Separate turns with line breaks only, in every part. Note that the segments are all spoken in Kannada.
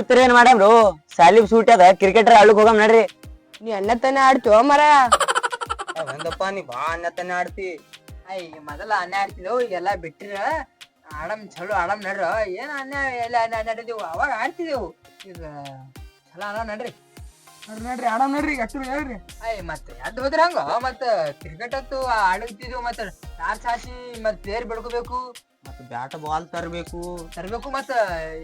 ಕೂತ್ರಿ ಏನ್ ಮಾಡಮ್ರು? ಸಾಲಿಬ್ ಸೂಟ್ ಅದ ಕ್ರಿಕೆಟರ್ ಆಳ್ಕ್ ಹೋಗಮ್ ನಡ್ರಿ.
ನೀ ಅಣ್ಣ ತಾನೆ ಆಡ್ತೀವ ಮರ
ಒಂದಪ್ಪ ನೀ ಬಾ ಅನ್ನತನ ಆಡ್ತಿ.
ಐ ಮೊದಲ ಅನ್ನ ಆಡ್ತಿದ್ವು ಈಗೆಲ್ಲ ಬಿಟ್ಟಿರ ಆಡಮ್ ಚಲೋ ಆಡಮ್ ನಡ್ರ. ಏನ್ ಅನ್ನ ಎಲ್ಲ ಅನ್ನ ಆಡಿದೆವು? ಅವಾಗ ಆಡ್ತಿದೆವು. ಈಗ ಚಲೋ ಅಲ್ಲ ನಡ್ರಿ.
ನೋಡ್ರಿ ನೋಡ್ರಿ ಆಡಮ್ ನೋಡ್ರಿ ಅಷ್ಟು ಹೇಳ್ರಿ.
ಅಯ್ಯ ಮತ್ತೆ ಅದ್ ಹೋದ್ರ ಹಂಗ? ಮತ್ತ ಕ್ರಿಕೆಟ್ ಅಂತೂ ಆಡಕ್ತಿದ್ವು ಮತ್ತ ಟಾರ್ಚ್ ಹಾಸಿ ಮತ್ ಪ್ಲೇಯರ್ ಬೆಡ್ಕೋಬೇಕು
ಮತ್ತ ಬ್ಯಾಟ್ ಬಾಲ್ ತರಬೇಕು
ತರಬೇಕು ಮತ್ತ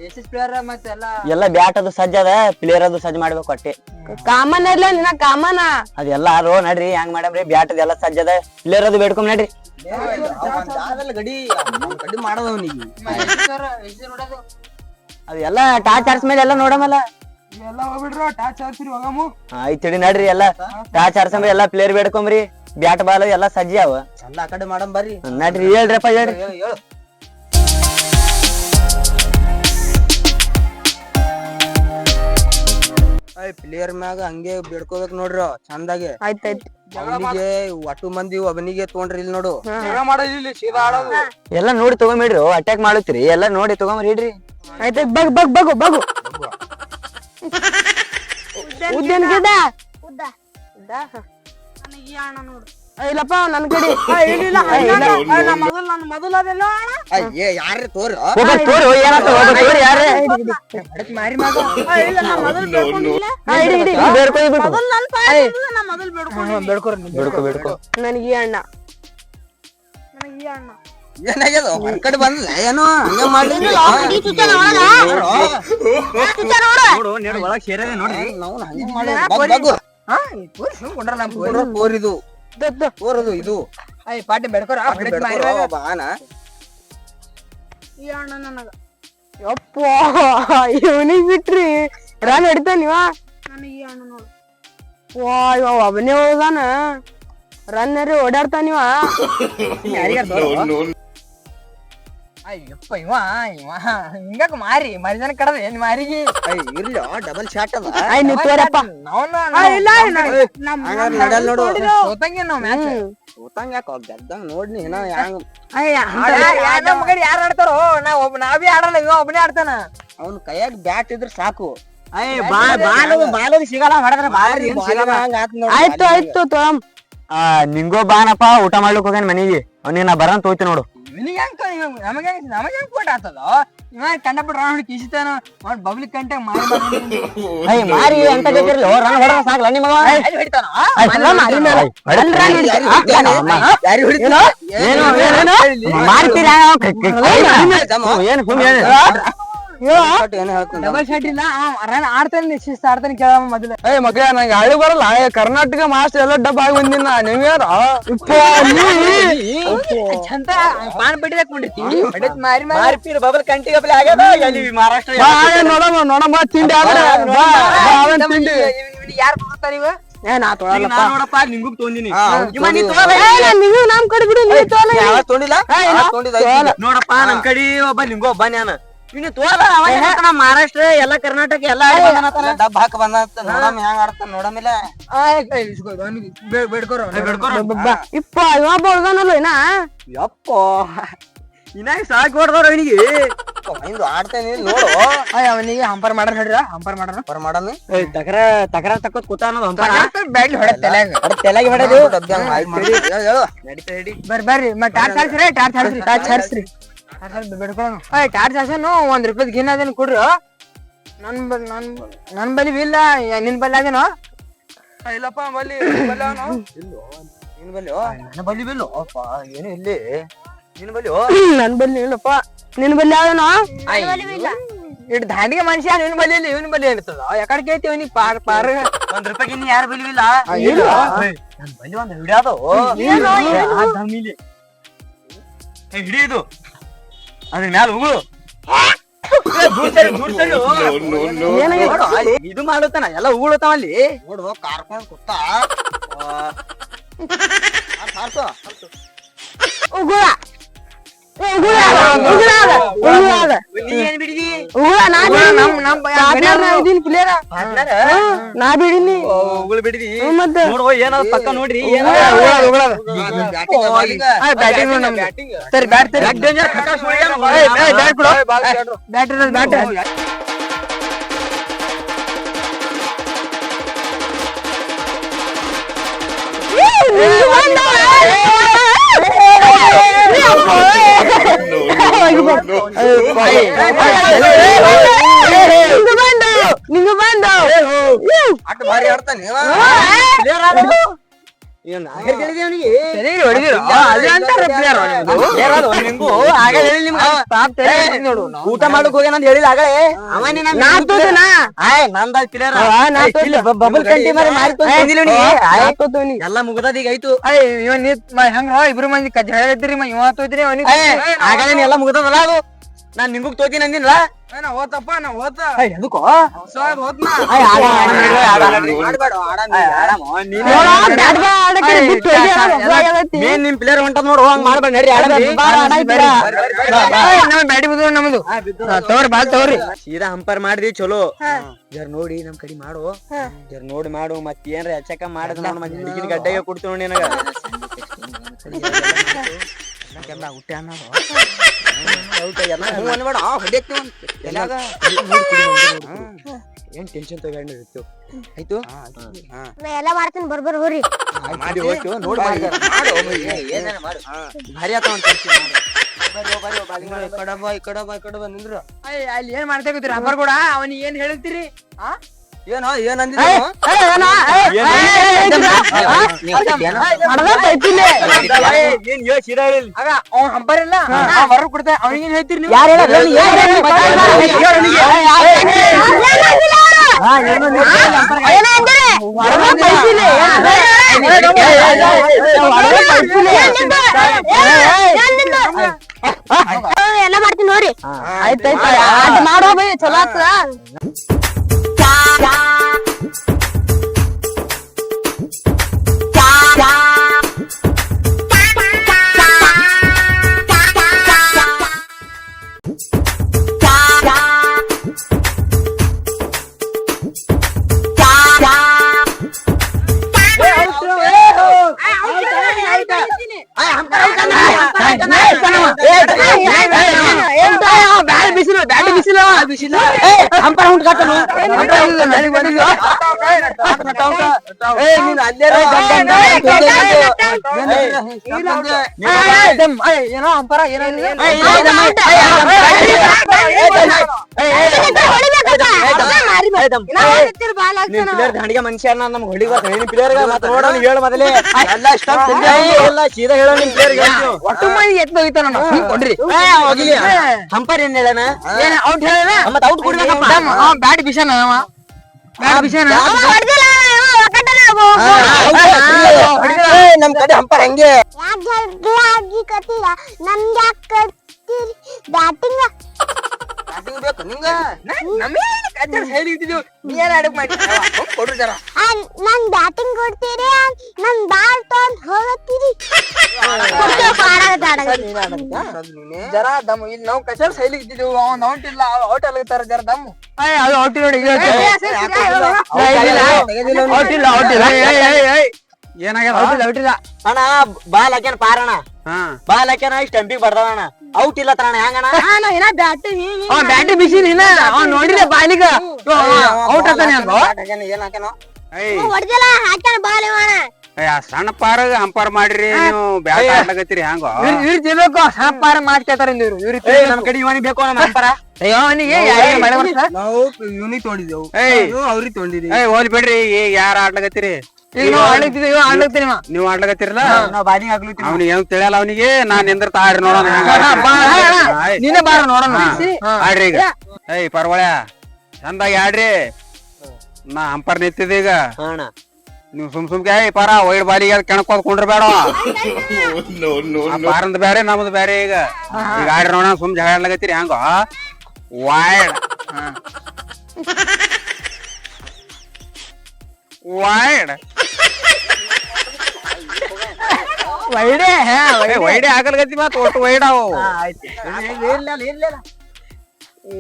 ಎಸ್ ಎಸ್ ಪ್ಲೇಯರ್ ಮತ್ತ ಎಲ್ಲಾ.
ಎಲ್ಲ ಬ್ಯಾಟ್ ಅದು ಸಜ್ಜ ಅದ ಪ್ಲೇಯರ್ ಅದು ಸಜ್ಜ ಮಾಡ್ಬೇಕು ಅಟ್ಟೆ
ಕಾಮನ್ ಇಲ್ಲ ನಿನ್ನ ಕಾಮನ?
ಅದೆಲ್ಲ ಅದು ನಡ್ರಿ ಹೆಂಗ್ ಮಾಡಮ್ರಿ ಬ್ಯಾಟ್ ಅದೆಲ್ಲ ಸಜ್ಜ ಅದ ಪ್ಲೇಯರ್ ಅದು ಬೇಡ್ಕೊಂಡ್ ನಡ್ರಿ.
ಗಡಿ ಗಡಿ ಮಾಡೋದು ಅವನಿಗೆ
ನೋಡೋದು.
ಅದೆಲ್ಲ ಟಾರ್ಚ್ ಆರ್ಸ್ ಮೇಲೆ ಎಲ್ಲ ನೋಡಮಲ್ಲ.
ಎಲ್ಲ ಹೋಗ್ಬಿಡ್ರು ಟಾಚ್ ಹಾಕ್ಸಿರಿ ಹೋಗಮು
ಆಯ್ತಿಡಿ ನಡ್ರಿ ಎಲ್ಲ. ಟಾಚ್ ಮೇಲೆ ಎಲ್ಲ ಪ್ಲೇಯರ್ ಬೇಡ್ಕೊಂಬ್ರಿ. ಬ್ಯಾಟ್ ಬಾಲ್ ಎಲ್ಲ ಸಜ್ಜಿ ಅವ.
ಎಲ್ಲ ಆ ಕಡೆ ಮಾಡಮ್ ಬರ್ರಿ.
ನಡ್ರಿ ಹೇಳ್ರಪ್ಪ ಹೇಳ್ರಿ.
ಹೇಳು, ಹೇಳು. ಪ್ಲೇಯರ್ ಮ್ಯಾಗ ಹಂಗೆ ಬೇಡ್ಕೋಬೇಕು ನೋಡ್ರ ಚಂದಾಗೆ.
ಆಯ್ತಾಯ್ತು
ಅವನಿಗೆ ಒಟ್ಟು ಮಂದಿ ಒಬ್ಬನಿಗೆ ತೊಗೊಂಡ್ರಿ ಇಲ್ಲಿ ನೋಡು.
ಎಲ್ಲ ನೋಡಿ ತಗೊಂಬಿಡ್ರಿ ಅಟ್ಯಾಕ್ ಮಾಡುತ್ತೀರಿ. ಎಲ್ಲ ನೋಡಿ ತಗೊಂಬ್ರಿ ಇಡ್ರಿ
ಆಯ್ತಾಯ್ತು ಬಗ್ ಬಗ್ ಬಗು ಬಗು. ಉದ್ದಿನ ಗಿಡ ಉದ್ದ ಹ. ಆ, ಇಲ್ಲಪ್ಪ ನನ್ ಕಡೆ ಆ, ಇಲ್ಲಿಲ್ಲ, ಆ, ಇಲ್ಲ. ಆ, ನಾ ಮೊದಲು ನಾನು ಮೊದಲು ಅದೆಲ್ಲ
ಏ ಯಾರೇ ತೋರಿ
ತೋರಿ ಏನಾತ ತೋರಿ ಯಾರೇ
ಹೊಡಕ್ ಮಾರಿ ಮಗ
ಇಲ್ಲ ನಮ್ಮ ಮೊದಲು ಬೇಡ್ಕೊಂಡಿಲ್ಲ ಇಡಿ ಇಡಿ
ಬೇಡ್ಕೊ
ಮೊದಲು ನನ್ನ ಪಾಯ ನಮ್ಮ ಮೊದಲು ಬೇಡ್ಕೊಂಡು
ಬೇಡ್ಕೊ ಬೇಡ್ಕೊ
ನನಗೆ ಈ ಅಣ್ಣ ನನಗೆ ಈ ಅಣ್ಣ
ಏನಾಗ್ಯದ? ಬಂದಲ್ಲ ಏನೋ ಹಂಗ ಮಾಡ್ಲಿಲ್ಲ
ನೋಡು ನೀನು ಒಳಗ್ ಸೇರದೆ ನೋಡ್ರಿ
ನಾವು ಹಂಗ
ಹಾ? ನಮ್
ಇದು.
ಐ ಪಾಟಿ ಬೆಡ್ಕೊರ ಹೊಡಕ್ ಮಾರಿ ಮಗ
ಬಾನ.
ಈ ಅಣ್ಣ ನನಗ. ಯಪ್ಪ ಇವನಿಗೆ ಬಿಟ್ರಿ. ರನ್ ನನಗೆ ಈ ಅಣ್ಣ ನೋಡು. ವಾ ಇವ ಒಬ್ಬನೇ ಹೋದಾನ ರನ್ನರಿ ಓಡಾಡ್ತಾನಿವ ಓಡಾಡ್ತಾನ ಇವ
ಅಯ್ಯಪ್ಪ ಇವ ಇವ. ಹಿಂಗಾಕ ಮಾರಿ ಮರಿ ಜನ ಕಡದ ಏನ್ ಮಾರಿಗೆ
ಇರ್ಲಿ ಡಬಲ್ ಶಾಟ್ ಅದ.
ಆಯ್ ನೀ ತೋರಪ್ಪ.
ನಾವ್ನ
ಇಲ್ಲ
ಹಂಗಾರ ನಡಲ್ ನೋಡು.
ಸೋತಂಗೆ ನಾವ್ ಮ್ಯಾಚ್
ಸೋತಂಗ ಯಾಕ ಗೆದ್ದಂಗ ನೋಡ್ನಿ ಏನ ಹ್ಯಾಂಗ
ನಮ್ಮ ಕಡೆ ಯಾರು ಆಡ್ತಾರೋ? ನಾ ಒಬ್ಬ ನಾವೇ ಆಡಲ್ಲ ಇವ ಒಬ್ಬನೇ ಆಡ್ತಾನ.
ಅವ್ನ ಕೈಯಾಗ ಬ್ಯಾಟ್ ಇದ್ರ ಸಾಕು.
ಅಯ್ಯ ಬಾಲು ಬಾಲು ಸಿಗಲ್ಲ ಹೊಡೆದ್ರೆ
ಬಾರಿ ಹಂಗ ಆತ್ ನೋಡು
ಆಯ್ತು ಆಯ್ತು ತೊಳಮ್
ಆ ನಿಂಗೋ ಬಾನಪ್ಪ ಊಟ ಮಾಡ್ಲಿಕ್ ಹೋಗ್ಯಾನ ಮನಿಗೆ ಅವ್ನಿಗೆ ನಾ ಬರನ್ ತೋಯ್ತಿ ನೋಡು
ಇವನಿಗೆ ಹೆಂಗ್ ನಮಗೆ ನಮಗೆ ಹೆಂಗ್ ಫೋಟ್ ಆಗ್ತದ ಇವ ಕಂಡಪಟ್ಟ ರಾಣ ಕಿಸಿತಾನ ಅವ್ನ್ ಬಬ್ಲಿಕ್ ಕಂಟೆ ಮಾರಿ
ಐ ಮಾರಿ ಅಂತ ಬೇಕಿರ್ಲಿ ರನ್ ಹೊಡೆದ ಸಾಕಲ್ಲ ನಿಮಗ
ಹೊಡಿತಾನ
ಯಾರಿ ಹೊಡಿತ
ಏನು ಏನು ಮಾಡ್ತೀರಾ ಏನು ಸುಮ್ಮನೆ
ಏನ್ ಹೇಳ್ತಾನ
ಡಬಲ್ ಶರ್ಟ್ ಇಲ್ಲ. ರನ್ ಆಡ್ತಾನೆ ಶಿಸ್ತ ಆಡ್ತಾನೆ ಕೇಳ ಮೊದಲ.
ಏ ಮಗ ನಂಗೆ ಬರಲ್ಲ. ಕರ್ನಾಟಕ ಮಾಸ್ಟರ್ ಎಲ್ಲ ಡಬ್ ಆಗಿ ಬಂದಿನ ನೀವ್ಯಾರ
ಚಂದ ಪಾನ್ ಕೊಂಡಿರ್ತೀವಿ. ಮಾರಿ ಮಾರಿ.
ಬಬಲ್ ಕಂಟಿಗೆ ಬಲೆ ಆಗ್ಯದ? ಎಲ್ಲಿ ಮಹಾರಾಷ್ಟ್ರ
ನೋಡಮ್ಮ ನೋಡಮ್ಮ ತಿಂಡಿ ತಿಂಡಿ.
ಯಾರು ಕೊಡ್ತಾರ ಇವ
ಏ ನಾ ತೊಳಲ್ಲಪ್ಪ
ನಾನ್ ನೋಡಪ್ಪ ನಿಂಗೂ ತೊಂದಿನಿ
ನೀವು ನಮ್ ಕಡೆ ಬಿಡಿ ನೀವು.
ನೋಡಪ್ಪ ನಮ್ ಕಡೆ ಒಬ್ಬ ನಿಮ್ಗೂ ಒಬ್ಬ ನ್ಯಾನ. ಇನ್ನು ತೋಲ ಅವ ಮಹಾರಾಷ್ಟ್ರ ಎಲ್ಲ ಕರ್ನಾಟಕ ಎಲ್ಲ
ಡಬ್ ಹಾಕ ಬಂದ ನೋಡಮ್ ಹೆಂಗ್ ಆಡ್ತಾನ ನೋಡಮಿಲ್ಲ
ಬೇಡ್ಕೊರ.
ಇಪ್ಪ ಇವ ಬಳ್ದಾನಲ್ಲ ಇನ್ನ?
ಯಪ್ಪ. ಇನ್ನ ಸಾಕ್ ಹೊಡ್ದವ್ರ ಅವನಿಗೆ?
ಹಿಂದು ಆಡ್ತೇನೆ ನೋಡು.
ಅವನಿಗೆ ಹಂಪರ್ ಮಾಡ್ರ ನೋಡ್ರ ಹಂಪರ್ ಮಾಡ್ರ
ಹಂಪರ್ ಮಾಡೋಣ
ತಕರ ತಕರ ತಕ್ಕೋತ್ ಕೂತ ಅನ್ನೋದು
ಬ್ಯಾಟ್ಲಿ ಹೊಡೆದ ಹೊಡೆ
ತಲೆಗೆ ಹೊಡೆದು
ಹೇಳು.
ನಡೀತಾ ನಡಿ
ಬರ್ರಿ ಮತ್ ಟಾರ್ಚ್ ಹರ್ಸ್ರಿ ಟಾರ್ಚ್ ಹರ್ಸ್ರಿ ಟಾರ್ಚ್ ಏ ಟಾರ್ಚ್ ಹರ್ಸನು ಒಂದ್ ರೂಪಾಯಿ ಗಿನ್ನ ಅದೇನು ಕೊಡ್ರಿ. ನನ್ ಬಲ್ ನನ್ ನನ್ ಬಲಿ ಇಲ್ಲ ನಿನ್ ಬಲ್ಲಿ ಆದೇನ
ಇಲ್ಲಪ್ಪ ಬಲ್ಲಿ
ನಿನ್ ಬಲ್ಲಿ ಓ.
ನನ್ನ ಬಲಿ ಬಿಲ್ಲು ಅಪ್ಪ ಏನು ಇಲ್ಲಿ? ನಿನ್ ಬಲಿ
ನನ್ ಬಲ್ಲಿ ಇಲ್ಲಪ್ಪ ನಿನ್ ಬಲ್ಲಿ ಯಾವನೋ
ಇಟ್ ದಾಂಡಿಗೆ ಮನುಷ್ಯ ನಿನ್ ಬಲಿ ಇಲ್ಲ ಇವನ್ ಬಲಿ ಇರ್ತದ. ಯಾಕಡೆ ಕೇಳ್ತಿ ಇವನಿಗೆ ಪಾರ್ ಪಾರ್.
ಒಂದ್ ರೂಪಾಯಿ ಇನ್ನು ಯಾರು ಬಲಿ ಇಲ್ಲ
ಇಲ್ಲ.
ನನ್ ಬಲಿ ಒಂದ್ ಹಿಡಿಯೋದು? ಹಿಡಿಯುದು. ಅದ್ರ ಮ್ಯಾಲ ಹೋಗು ಇದು ಮಾಡುತ್ತಾನ? ಎಲ್ಲ ಉಗುಳುತ್ತಾವ ಅಲ್ಲಿ.
ನೋಡು ಕಾರ್ಕೊಂಡ್ ಕುತ್ತ
ಉಗುಳ. ಉಗುಳ.
ನಮ್
ನಾ ಬಿಡಿನಿ
ಉಗುಳ್ ಪಕ್ಕ ನೋಡ್ರಿ
ಬ್ಯಾಟಿಂಗ್
ನಮ್ ಬ್ಯಾಟ್
ಡೇಂಜರ್
ನಿಂಗ ಬಂದು ನಿಂಗ ಬಂದು.
ಅಟ್ ಭಾರಿ ಆಡ್ತಾನೆ. ಇವ.
ಇವ್ನ್ ಆಗ ಹೇಳಿದೆ ಅವ್ನಿಗೆ?
ತಲೆಗೆ ಹೊಡಿದಿರು. ಆ, ಅದೇ ಅಂತಾರ player ಅವ್ನಿಗೆ.
ಯಾರದು ನಿಂಗು. ಆಗ ಹೇಳಿ ನಿಮ್ಗೆ
ಪಾಪ ತಲೆ ಹೊಡಿದ್ ನೋಡು. ನಾವು.
ಊಟ ಮಾಡಕ್ ಹೋಗ್ಯಾನ ಅಂತ ಹೇಳಿಲ್ಲ ಆಗಲೇ. ಅವನೇ ನಮ್
ನಾ ತೋತನ
ಆಯ್ ನಂದ ಪ್ಲೇಯರ್
ಆ, ನಾ ತೋತೆ.
ಬಬಲ್ ಕಂಟಿ ಮಾರಿ ಮಾರಿ
ನಾ ತೋತವ್ನಿ.
ಎಲ್ಲ ಮುಗ್ದದ ಈಗ ಆಯ್ತು.
ಅಯ್ಯ, ಇವ ನೀ ಮ- ಹೆಂಗ ಇಬ್ರು ಮಂದಿ ಕಜ್ಜ ಹೇಳಿದ್ರಿ ಮ ಇವ ತೋದ್ರಿ ಅವನಿಗೆ
ಆಗಲೇ ಎಲ್ಲ ಮುಗ್ದದಲ್ಲ ಅದು. ನಾನ್ ನಿಂಗೂ ತೋತೀನಿ ಅಂದಿಲ್ಲ
ನಾ ಓತಪ್ಪ ನಾ ಓತ
ಎದಕ್ಕೋ
ಓದ್ನ.
ನೋಡ.
ಮೇನ್ ನಿಮ್ ಪ್ಲೇಯರ್ ಹೊಂಟದ ನೋಡು ಹಂಗ್ ಮಾಡ್ಬೇಡ
ಬ್ಯಾಟಿ ಬಿದ್ದು ನಮ್ದು ಬಾಲ್ ತಗೋರಿ
ಸೀದಾ ಹಂಪರ್ ಮಾಡ್ರಿ ಚಲೋ ಜರ್ ನೋಡಿ ನಮ್ ಕಡೆ ಮಾಡು ಜರ್ ನೋಡಿ ಮಾಡು ಮತ್ ಏನ್ರ ಹೆಚ್ಚಕ ಮಾಡದ್ ನೋಡ್ ಮತ್ ಹಿಡ್ಕಿನ ಗಡ್ಡೆಗೆ ಕೊಡ್ತೀವಿ ನೋಡಿ ನನಗ ಅನ್ನೋದು
ಅನ್ಬೇಡ, ಆ?
ಏನ್ ಟೆನ್ಷನ್ ತಗೊಂಡು ಇರ್ತೀವಿ ಆಯ್ತು?
ನಾ ಎಲ್ಲ ಮಾಡ್ತೀನಿ ಬರ್ಬರ್ ಹೋರಿ.
ಮಾಡಿ ಹೋಯ್ತು ನೋಡಿ ಮಾಡಿ.
ಮಾಡು, ಏ, ಏನೇನ ಮಾಡು.
ಭಾರಿ ಆತ.
ಈ ಕಡಬ ಈ ಕಡಬ ಈ ಕಡೆ ಬಾ, ನಿಂದ್ರು.
ಅಯ್ಯ, ಅಲ್ಲಿ ಏನ್ ಮಾಡ್ತಾ ಕೂತೀರಿ? ಅಪ್ಪರ್ ಕೂಡ ಅವನಿಗೆ ಏನ್ ಹೇಳ್ತೀರಿ? ಆ?
ಏನೋ ಏನ್ ಅಂದಿದ್ದ
ಏ, ಏನೋ? ಏ, ಏ, ಏ, ಇದ್ರಾ? ಆ? ಹೊಡ್ದಾಕ್ ಐತಿಲ್ಲಿ.
ಏನ್ ಹೇಳ್ ಸೀದಾ ಹೇಳಿಲ್ಲ
ಆಗ ಅವ್ನ್ ಹಂಪರ್ ಇಲ್ಲ ಹೊರ ಕೊಡ್ತಾ ಅವನಿಗೆ ಏನ್ ಹೇಳ್ತೀರಿ ನೀವು
ಯಾರ್.
ಎಲ್ಲ ಮಾಡ್ತೀನಿ ನೋಡ್ರಿ
ಆಯ್ತಾಯ್ತು ಮಾಡೋ ಬೈ ಚಲೋ ಆಗ್ತದ
ಬ್ಯಾಟ್ ಬಿಸಿಲು ಬ್ಯಾಟ್ ಬಿಸಿಲು ಬಿಸಿಲು
ಹೇಳ್ತಿದ್ದೆ ಇದು.
ಏನೋ ಅಂಪರ ಏನೋ
ದಾಂಡಿಗೆ ಮನುಷ್ಯ ನಮ್ಗ್ ಹೊಡಿ ಬರ್ತಾನೆ ನಿನ್ ಪ್ಲೇಯರ್ ಮತ್ತೆ ಹೇಳ ಮೊದಲೇ ಎಲ್ಲ ಸ್ಟಾಪ್ ಎಲ್ಲ ಸೀದಾ ಹೇಳೋ ನಿಮ್ ಪ್ಲೇಯರ್
ಒಟ್ಟು ಮೈ ಎತ್ತು ಹೋಗಿತ್ತ ನಾನು ಕೊಡ್ರಿ
ಹೋಗಿಲಿ ಹಂಪರ್ ಏನ್ ಹೇಳಣ
ಔಟ್ ಹೇಳ
ಮತ್ತೆ ಔಟ್ ಕೊಡ್ಬೇಕಪ್ಪ
ಬ್ಯಾಟ್ ಬಿಸಾನ ಅವ. ಬ್ಯಾಟ್ ಬಿಸಾನ
ನಮ್ ಕಡೆ ಹಂಪರ್ ಹೆಂಗೆ.
ಯಾಕ್ ಜಲ್ದಿ ಆಗಿ ಕತ್ತೀರ ನಮ್ಗೆ ಯಾಕ್ ಕತ್ತೀರಿ ಬ್ಯಾಟಿಂಗ್.
ನಿಂಗ?
ನಮಗೆ ಇಟ್ಟಿದ್ವು ನೀ ಏನ್ ಅಡುಗೆ ಮಾಡಿ ಕೊಡ್ರಿ ಜರ.
ನನ್ ಬ್ಯಾಟಿಂಗ್ ಕೊಡ್ತೀರಿ ನನ್ ಬಾಲ್ ತಗೊಂಡ್ ಹೋಗತ್ತೀರಿ.
ಜರ ದಮ್ ಇಲ್ಲಿ ನಾವು ಕಚ್ಚಡ ಸೈಡ್ ಇಟ್ಟಿದ್ವು ಅವ್ನ್ ಔಟ್ ಇಲ್ಲ ಔಟ್ ಆಗತ್ತಾರ ಜರ ದಮ್ ಅದು ಔಟ್ ನೋಡಿ ಔಟ್ ಇಲ್ಲ ಔಟ್ ಇಲ್ಲ ಏನಾಗ್ಯದ? ಔಟ್ ಇಲ್ಲ ಔಟ್ ಇಲ್ಲ.
ಅಣ್ಣ ಬಾಲ್ ಹಾಕ್ಯಾನ ಪಾರಣ ಬಾಲ್ ಹಾಕ್ಯಾನ ಸ್ಟಂಪಿಗೆ ಬಡ್ದವಣ್ಣ ಔಟ್ ಇಲ್ಲ ತರಣ ಹೆಂಗಣ್ಣ
ಅವ ಬ್ಯಾಟ್ ಬಿಸಿ ನೀನ ಅವ್ನ್ ನೋಡಿದ್ರೆ ಬಾಲಿಗ? ಔಟ್ ಆಗ್ತಾನೆ
ಏನ್ ಹಾಕ್ಯಾನೋ?
ಹೊಡೆದಿಲ್ಲ? ಹಾಕ್ಯಾನ ಬಾಲ್ ಇವಣ
ಸಣ್ಣ ಪಾರಾಗ ಅಂಪಾರ್ ಮಾಡ್ರಿ ನೀವು ಬ್ಯಾಟ್ ಆಡ್ಲಾಕತ್ತೀರಿ ಹ್ಯಾಂಗೋ?
ಇವ್ರು ಇವ್ರು ತಿಳ್ಬೇಕು ಸಾಪಾರ ಮಾತಾಡ್ತಾರ ಇವ್ರು. ಇವ್ರು
ಏ ನಮ್ ಕಡೆ ಇವನಿಗೆ ಬೇಕು ನಮ್ಮ ಹಂಪರ
ಅಯ್ಯೋ ಅವನಿಗೆ ಯಾರಿಗೆ ಮಳೆ ಬರ್ತ
ನಾವು ಇವ್ನಿಗೆ ತೊಗೊಂಡಿದ್ದೆವು
ಏಯ್.
ಅವ್ರಿಗೆ ತೊಗೊಂಡಿದ್ದೀವಿ
ಏಯ್ ಹೋಲ್ ಬಿಡ್ರಿ ಈಗ ಯಾರ ಆಡ್ಲಾಕತ್ತೀರಿ?
ಈಗ ನಾವು ಆಡ್ಲಿಕ್ತಿದ್ವಿ ಇವ ಆಡ್ಲಿಕ್ತೀನಿ ಇವ.
ನೀವ್ ಆಡ್ಲಾಕತ್ತೀರಲ್ಲ?
ನಾವ್ ಬಾಲಿಂಗ್ ಆಗ್ಲತ್ತೀವಿ
ಅವ್ನಿಗೆ ಏನ್ ತಿಳಿಯಲ್ಲ ಅವನಿಗೆ? ನಾನ್ ಎಂದ್ರ ತಾಡ್ರಿ ನೋಡೋಣ ಹೆಂಗ್
ಅಣ್ಣ, ಬಾ,
ಆಡ್ತೀರಿ. ಆಯ್ತ್.
ನೀನೇ ಬಾರ ನೋಡೋಣ
ಹಾ,
ಹಾ.
ಆಡ್ರಿ ಈಗ. ಏಯ್ ಪರ್ವಳ್ಯ ಚಂದಾಗಿ ಆಡ್ರಿ. ನಾ ಅಂಪರ್ ನಿಂತಿದ್ದೆ ಈಗ
ಅಣ್ಣ
ನೀವು ಸುಮ್ ಸುಮ್ಕೆ ಏಯ್ ಪಾರ ವೈಡ್ ಬಾಲಿಗೆ ಕೆಣಕೋದ್ ಕುಂಡ್ರಬೇಡ ಪಾರಂದ್ ಬ್ಯಾರೆ ನಮ್ದು ಬ್ಯಾರೆ ಈಗ ಈಗ ಆಡ್ರಿ ನೋಡೋಣ ಸುಮ್ ಜಗಳಾಡ್ಲಾಗತ್ತೀರಿ ಹಂಗ ವೈಡ್ ವೈಡ್
ವೈಡೆ ಹಾ, ವೈಡೆ.
ವೈಡೆ ಆಗಲ್ಗತಿ ಮತ್ ಒಟ್ಟು ವೈಡ್ ಅವು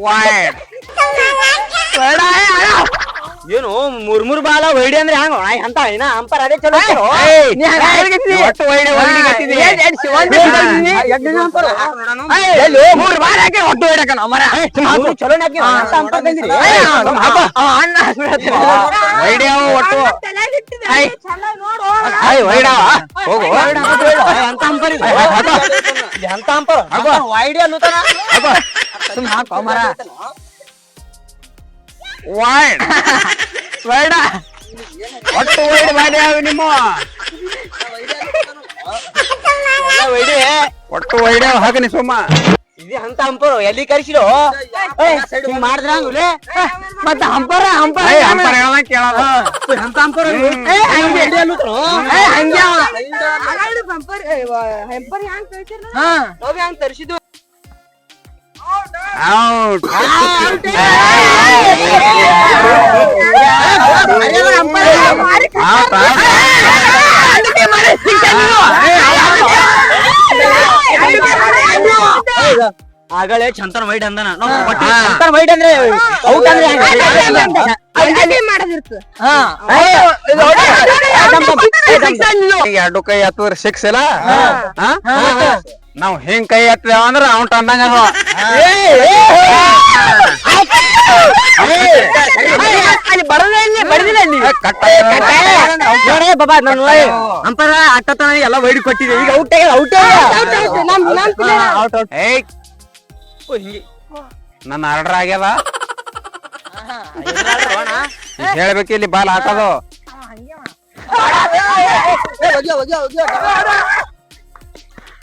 ವೈಡ್
ವೈಡ.
ಏನು ಮೂರ್ ಮೂರ್ ಬಾಲ ವೈಡಿ ಅಂದ್ರೆ ಹಂಗ ಅಂತ ಏನಾ ಅಂಪರ್ ಅದೇ ಚಲೋ ಮೂರ್ ಒಟ್ಟು?
ಒಟ್ಟು
ಅಂಪರ್ ಹಾಕೋ ಮರ.
ವರ್ಡ್ ವರ್ಡ ಒಟ್ಟು ವರ್ಡ್ ಮಾಡ್ಯಾವ ನಿಮ್ಮ
ವೈಡಿ
ಒಟ್ಟು ವೈಡ್ಯಾವ ಹಾಕನಿ ಸೋಮ
ಇದು ಅಂತ ಹಂಪರು ಎಲ್ಲಿ ಕರ್ಸಿರೋ? ಮಾಡಿದ್ರಂಗಿಲ್ಲ ಮತ್ತ ಹಂಪರ
ಹಂಪರ ಹಂಪರ ಹೇಳ ಕೇಳಲ್ಲ
ಅಂತ ಹಂಗೆ ಎಡಿ ಹಂಗೆ ಹಂಪರ್
ಹಂಪರ್ ಹ್ಯಾಂಗ್ ಕಳ್ಸಿದ್ರು
ಹಾ.
ತರಿಸಿದ್ವು
ಆಗಲೇ ಚಂತನ ವೈಟ್ ಅಂದನ ಚಂತನ ವೈಡ್ ಅಂದ್ರೆ ಔಟ್ ಅಂದ್ರೆ
ಎರಡು ಕೈ ಹತ್ತು ವರ್ಷ ಸಿಕ್ಸ್
ಅಲ್ಲ
ನಾವ್ ಹಿಂಗ್ ಕೈ ಎತ್ತೇವ ಅಂದ್ರ ಅವ್ನ್
ಟಂಡಂಗ ಬಾಬಾ ನನ್ ಅಂಪರ ಅಟ್ಟತನ ಎಲ್ಲ ವೈಡ್ ಕೊಟ್ಟಿದೆ ಈಗ ಔಟ್ ಔಟ್ ಔಟ್ ಹಿಂಗೆ
ನನ್ನ ಆರ್ಡರ್ ಆಗ್ಯದ ಹೇಳ್ಬೇಕು ಇಲ್ಲಿ ಬಾಲ್ ಹಾಕೋದು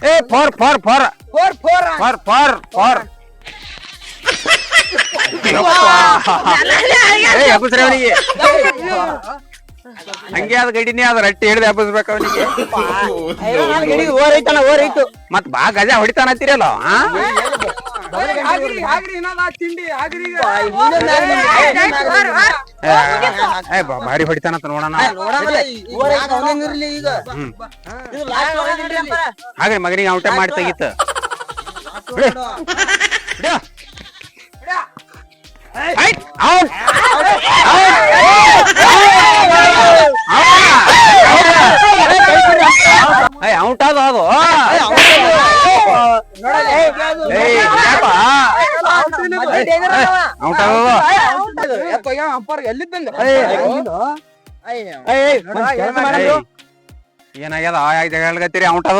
ಏ four four four
four four
four four four ಏ ಎಬ್ಬಸ್ರಿ ಅವನಿಗೆ ಹಂಗೆ ಅದ ಗಡಿನೇ ಅದ ರಟ್ಟಿ ಹಿಡಿದು ಹಬ್ಬಸ್ಬೇಕು ಅವನಿಗೆ
ಗಡಿ ಓರ್ ಐತನ ಓರ್ ಐತು
ಮತ್ ಬಾ ಗಜ
ಹೊಡಿತಾನ ಅಂತೀರಲ್ಲ ತಿಂಡಿ ಆಗ್ರಿ.
ಏ ಬಾ- ಭಾರಿ ಹೊಡಿತಾನಂತ ನೋಡೋಣ.
ಈಗ
ಹಾಗೆ ಮಗನಿಗೆ ಔಟ ಮಾಡಿ ತೆಗಿತ. ಔಟ್ ಅದು? ಅದು ಏನಾಗ್ಯದ ಹೇಳ್ಗತ್ತೀರಿ
ಔಟದ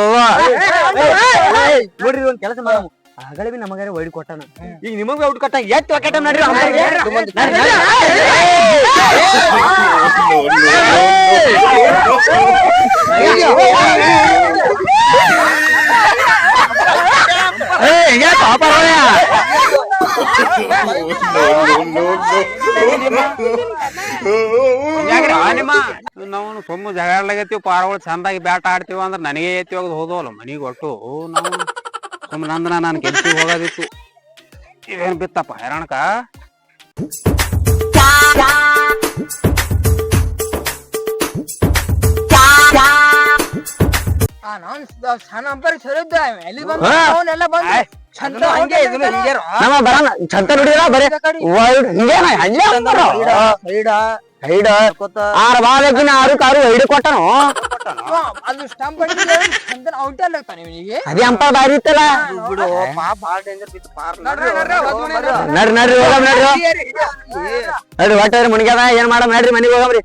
ನೋಡ್ರಿ ಒಂದ್ ಕೆಲಸ ಮಾಡಮು ಆಗಲೇ ಬಿ ನಮಗಾರ ವೈಡ್ ಕೊಟ್ಟಾನ ಈಗ ನಿಮಗ್ ಔಟ್ ಕೊಟ್ಟ ಎತ್ ಒಕ್ಕಟ ನಡ್ರಿ
ಏ ಯಾಕೆ ಆಪರ ನಾವು ಸುಮ್ಮ ಜಗಾಡ್ಲಾಗತ್ತೀವಿ ಪಾರಗಳು ಚಂದಾಗಿ ಬ್ಯಾಟ್ ಆಡ್ತೀವಿ ಅಂದ್ರೆ ನನಗೆ ಐತಿ ಹೋಗೋದು ಹೋದವಲ್ಲ ಮನೆಗೆ ಒಟ್ಟು ನಾವು ಸುಮ್ಮ ನಂದನ ನಾನು ಗೆಲ್ತಿ ಹೋಗೋದಿತ್ತು. ಇವೇನು ಬಿತ್ತಪ್ಪ ಹೈರಾಣಕ
ಆ, ನಾನ್ ಸ- ಸಣ್ಣ ಅಂಪರ್ ಚಲೋ ಇದ್ದ ಎಲ್ಲಿ ಬಂದ
ಹಾ.
ಅವನೆಲ್ಲ ಬಂದ
ಆಯ್.
ಚಂದ
ಹಂಗೆ ಇದನ್ನು ಹಿಂಗೆ ನಮ್ಮ ಬರಲ್ಲ. ಚಂತ ನೋಡಿದ್ರ ಬರೇ? ವೈಡ್ ಹಿಂಗೇನ ಅಲ್ಲೇ ಅಂತಾರ ಹೈಡ ಆರು ಬಾಲಕಿನ ಆರು ಕಾರು ಹೈಡ್ ಕೊಟ್ಟನು.
ಅದು ಸ್ಟಂಪ್ ಹೊಡಿತಿದ್ರೆ ಚಂದ ಔಟ್ ಅಲ್ಲ ತಾನೆ
ಅದೇ ಅಂಪ ಬಾರಿ ಇತ್ತಲ್ಲ.
ಬಿಡು ಡೇಂಜರ್ ಬಿತ್ತು ಪಾರ್
ನಡ್ರಿ, ನಡ್ರಿ, ನಡ್ರಿ.
ನಡ್ರಿ ನಡ್ರಿ ಹೋಗಮ್ ನಡ್ರಿ. ನಡ್ರಿ ಒಟ್ಟಾರೆ ಮುನಿಗ್ಯಾದ ಏನ್ ಮಾಡಮ್? ನಡ್ರಿ ಮನಿಗ್ ಹೋಗಮ್ರಿ